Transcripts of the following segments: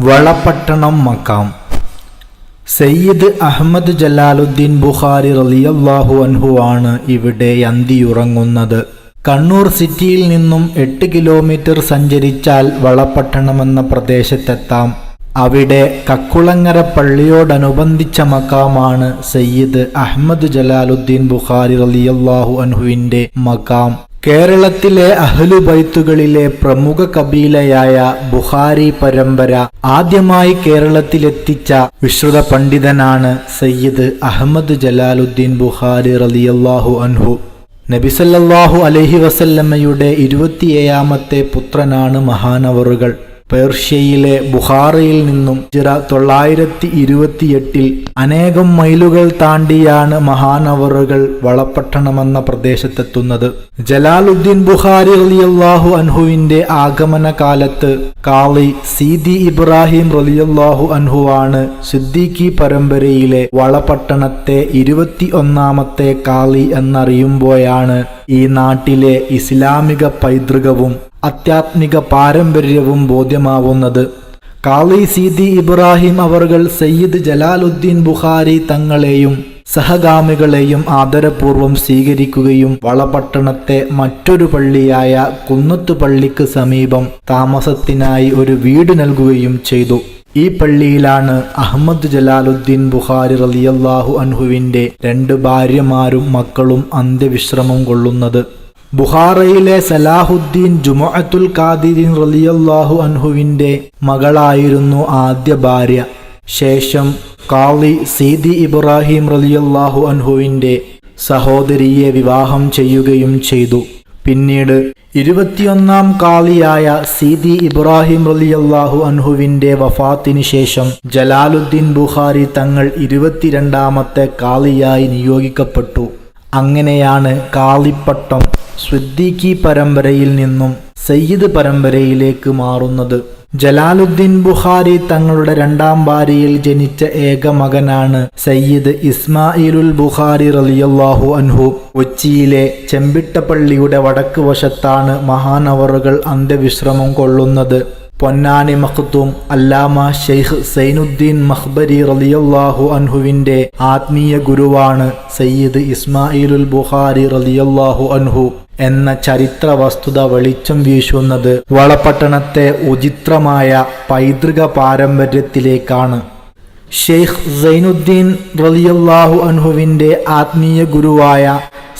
വളപട്ടണം മക്കാം. സയ്യിദ് അഹമ്മദ് ജലാലുദ്ദീൻ ബുഖാരി റളിയല്ലാഹു അൻഹു ആണ് ഇവിടെ അന്തിയുറങ്ങുന്നത്. കണ്ണൂർ സിറ്റിയിൽ നിന്നും എട്ട് കിലോമീറ്റർ സഞ്ചരിച്ചാൽ വളപട്ടണമെന്ന പ്രദേശത്തെത്താം. അവിടെ കക്കുളങ്ങര പള്ളിയോടനുബന്ധിച്ച മക്കാമാണ് സയ്യിദ് അഹമ്മദ് ജലാലുദ്ദീൻ ബുഖാരി റളിയല്ലാഹു അൻഹുവിന്റെ മക്കാം. കേരളത്തിലെ അഹ്ലുബൈത്തുകളിലെ പ്രമുഖ കബീലയായ ബുഹാരി പരമ്പര ആദ്യമായി കേരളത്തിലെത്തിച്ച വിശ്രുത പണ്ഡിതനാണ് സയ്യിദ് അഹമ്മദ് ജലാലുദ്ദീൻ ബുഹാരി റലിയല്ലാഹു അൻഹു. നബിസല്ലാഹു അലഹി വസല്ലമ്മയുടെ ഇരുപത്തിയേഴാമത്തെ പുത്രനാണ് മഹാനവറുകൾ. പേർഷ്യയിലെ ബുഹാറയിൽ നിന്നും ചിറ തൊള്ളായിരത്തി ഇരുപത്തിയെട്ടിൽ അനേകം മൈലുകൾ താണ്ടിയാണ് മഹാനവറുകൾ വളപട്ടണമെന്ന പ്രദേശത്തെത്തുന്നത്. ജലാലുദ്ദീൻ ബുഖാരി റളിയല്ലാഹു അൻഹുവിന്റെ ആഗമന കാലത്ത് കാളി സീദി ഇബ്രാഹിം റളിയല്ലാഹു അൻഹുവാണ് സിദ്ദീഖി പരമ്പരയിലെ വളപട്ടണത്തെ ഇരുപത്തി ഒന്നാമത്തെ കാളി എന്നറിയുമ്പോഴാണ് ഈ നാട്ടിലെ ഇസ്ലാമിക പൈതൃകവും ആധ്യാത്മിക പാരമ്പര്യവും ബോധ്യമാവുന്നത്. കാളി സീദി ഇബ്രാഹിം അവർകൾ സയ്യിദ് ജലാലുദ്ദീൻ ബുഖാരി തങ്ങളെയും സഹഗാമികളെയും ആദരപൂർവം സ്വീകരിക്കുകയും വളപട്ടണത്തെ മറ്റൊരു പള്ളിയായ കുന്നത്തു പള്ളിക്ക് സമീപം താമസത്തിനായി ഒരു വീട് നൽകുകയും ചെയ്തു. ഈ പള്ളിയിലാണ് അഹമ്മദ് ജലാലുദ്ദീൻ ബുഖാരി റലിയല്ലാഹു അൻഹുവിന്റെ രണ്ട് ഭാര്യമാരും മക്കളും അന്ത്യവിശ്രമം കൊള്ളുന്നത്. ബുഹാറയിലെ സലാഹുദ്ദീൻ ജുമുഅത്തുൽ ഖാദിരീൻ റളിയല്ലാഹു അൻഹുവിന്റെ മകളായിരുന്നു ആദ്യ ഭാര്യ. ശേഷം കാളി സീദി ഇബ്രാഹിം റളിയല്ലാഹു അൻഹുവിന്റെ സഹോദരിയെ വിവാഹം ചെയ്യുകയും ചെയ്തു. പിന്നീട് ഇരുപത്തിയൊന്നാം കാളിയായ സീദി ഇബ്രാഹിം റളിയല്ലാഹു അൻഹുവിന്റെ വഫാത്തിന് ശേഷം ജലാലുദ്ദീൻ ബുഖാരി തങ്ങൾ ഇരുപത്തിരണ്ടാമത്തെ കാളിയായി നിയോഗിക്കപ്പെട്ടു. അങ്ങനെയാണ് കാളിപ്പട്ടം സ്വിദ്ദീഖി പരമ്പരയിൽ നിന്നും സയ്യിദ് പരമ്പരയിലേക്ക് മാറുന്നത്. ജലാലുദ്ദീൻ ബുഖാരി തങ്ങളുടെ രണ്ടാം ഭാര്യയിൽ ജനിച്ച ഏക മകനാണ് സയ്യിദ് ഇസ്മായിലുൽ ബുഖാരി റളിയല്ലാഹു അൻഹു. കൊച്ചിയിലെ ചെമ്പിട്ടപ്പള്ളിയുടെ വടക്ക് വശത്താണ് മഹാനവറുകൾ അന്ത്യവിശ്രമം കൊള്ളുന്നത്. പൊന്നാനി മഖ്ദൂം അല്ലാമ ഷെയ്ഖ് സൈനുദ്ദീൻ മഖ്ബരി റലിയല്ലാഹു അൻഹുവിന്റെ ആത്മീയ ഗുരുവാണ് സയ്യിദ് ഇസ്മായിലുൽ ബുഖാരി റലിയല്ലാഹു അൻഹു എന്ന ചരിത്ര വസ്തുത വെളിച്ചം വീശുന്നത് വളപട്ടണത്തെ ഉചിത്രമായ പൈതൃക പാരമ്പര്യത്തിലേക്കാണ്. ഷെയ്ഖ് സൈനുദ്ദീൻ റലിയല്ലാഹു അൻഹുവിന്റെ ആത്മീയ ഗുരുവായ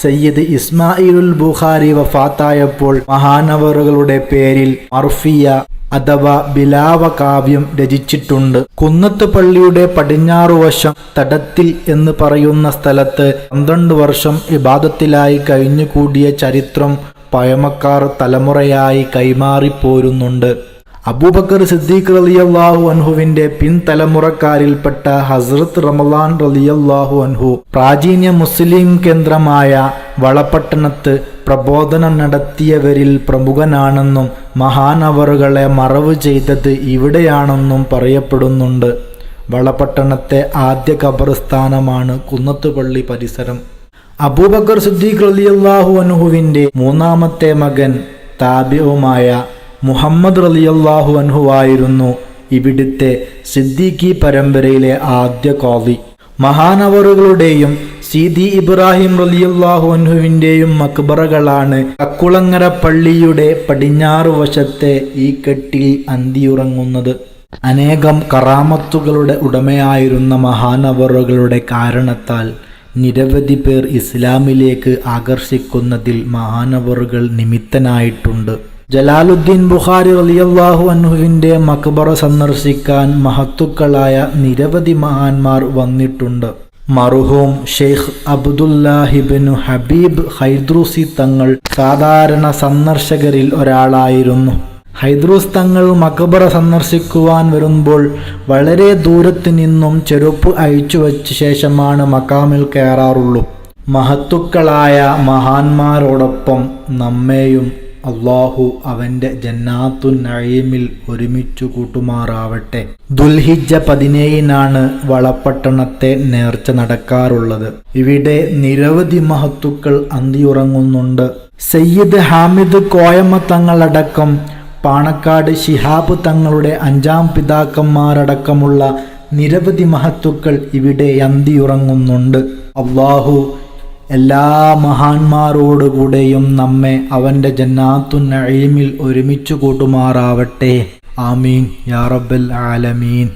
സയ്യിദ് ഇസ്മായിലുൽ ബുഖാരി വഫാത്തായപ്പോൾ മഹാനവറുകളുടെ പേരിൽ മർഫിയ അഥവാ ബിലാവകാവ്യം രചിച്ചിട്ടുണ്ട്. കുന്നത്തുപള്ളിയുടെ പടിഞ്ഞാറുവശം തടത്തിൽ എന്ന് പറയുന്ന സ്ഥലത്ത് പന്ത്രണ്ട് വർഷം ഇബാദത്തിലായി കഴിഞ്ഞുകൂടിയ ചരിത്രം പഴമക്കാർ തലമുറയായി കൈമാറിപ്പോരുന്നുണ്ട്. അബൂബക്കർ സിദ്ദീഖ് റളിയല്ലാഹു അൻഹുവിന്റെ പിൻതലമുറക്കാരിൽപ്പെട്ട ഹസ്രത്ത് റമലാൻ റളിയല്ലാഹു അൻഹു പ്രാചീന മുസ്ലിം കേന്ദ്രമായ വളപട്ടണത്ത് പ്രബോധനം നടത്തിയവരിൽ പ്രമുഖനാണെന്നും മഹാനവറുകളെ മറവ് ചെയ്തത് ഇവിടെയാണെന്നും പറയപ്പെടുന്നുണ്ട്. വളപട്ടണത്തെ ആദ്യ ഖബർസ്ഥാനമാണ് കുന്നത്തുപള്ളി പരിസരം. അബൂബക്കർ സിദ്ദീഖ് റളിയല്ലാഹു അൻഹുവിന്റെ മൂന്നാമത്തെ മകൻ താബിയുമായ മുഹമ്മദ് റലിയല്ലാഹു അൻഹുവായിരുന്നു ഇവിടുത്തെ സിദ്ദീഖി പരമ്പരയിലെ ആദ്യ കോളി മഹാനവറുകളുടെയും സീദി ഇബ്രാഹിം റളിയല്ലാഹു അൻഹുവിന്റെയും മക്ബറകളാണ് അക്കുളങ്ങര പള്ളിയുടെ പടിഞ്ഞാറ് വശത്തെ ഈ കെട്ടിൽ അന്തിയുറങ്ങുന്നത്. അനേകം കറാമത്തുകളുടെ ഉടമയായിരുന്ന മഹാനവറുകളുടെ കാരണത്താൽ നിരവധി പേർ ഇസ്ലാമിലേക്ക് ആകർഷിക്കുന്നതിൽ മഹാനവറുകൾ നിമിത്തനായിട്ടുണ്ട്. ജലാലുദ്ദീൻ ബുഖാരി റളിയല്ലാഹു അൻഹുവിന്റെ മക്ബറ സന്ദർശിക്കാൻ മഹത്തുക്കളായ നിരവധി മഹാന്മാർ വന്നിട്ടുണ്ട്. മറുഹൂം ഷെയ്ഖ് അബ്ദുല്ലാഹിബിനു ഹബീബ് ഹൈദ്രൂസി തങ്ങൾ സാധാരണ സന്ദർശകരിൽ ഒരാളായിരുന്നു. ഹൈദ്രൂസ് തങ്ങൾ മക്ബറ സന്ദർശിക്കുവാൻ വരുമ്പോൾ വളരെ ദൂരത്തു നിന്നും ചെരുപ്പ് അയച്ചു വച്ച ശേഷമാണ് മക്കാമിൽ കയറാറുള്ളൂ. മഹത്തുക്കളായ മഹാന്മാരോടൊപ്പം നമ്മെയും അള്ളാഹു അവന്റെ ജന്നാത്തു നഴീമിൽ ഒരുമിച്ചു കൂട്ടുമാറാവട്ടെ. ദുൽഹിജ പതിനേഴിനാണ് വളപട്ടണത്തെ നേർച്ച നടക്കാറുള്ളത്. ഇവിടെ നിരവധി മഹത്തുക്കൾ അന്തിയുറങ്ങുന്നുണ്ട്. സയ്യിദ് ഹാമിദ് കോയമ്മ തങ്ങളടക്കം പാണക്കാട് ഷിഹാബ് തങ്ങളുടെ അഞ്ചാം പിതാക്കന്മാരടക്കമുള്ള നിരവധി മഹത്തുക്കൾ ഇവിടെ അന്തിയുറങ്ങുന്നുണ്ട്. അള്ളാഹു എല്ലാ മഹാന്മാരോടുകൂടെയും നമ്മെ അവന്റെ ജന്നാത്തു നഈമിൽ ഒരുമിച്ച് കൂട്ടുമാറാവട്ടെ. ആമീൻ. യാ റബ്ബൽ ആലമീൻ.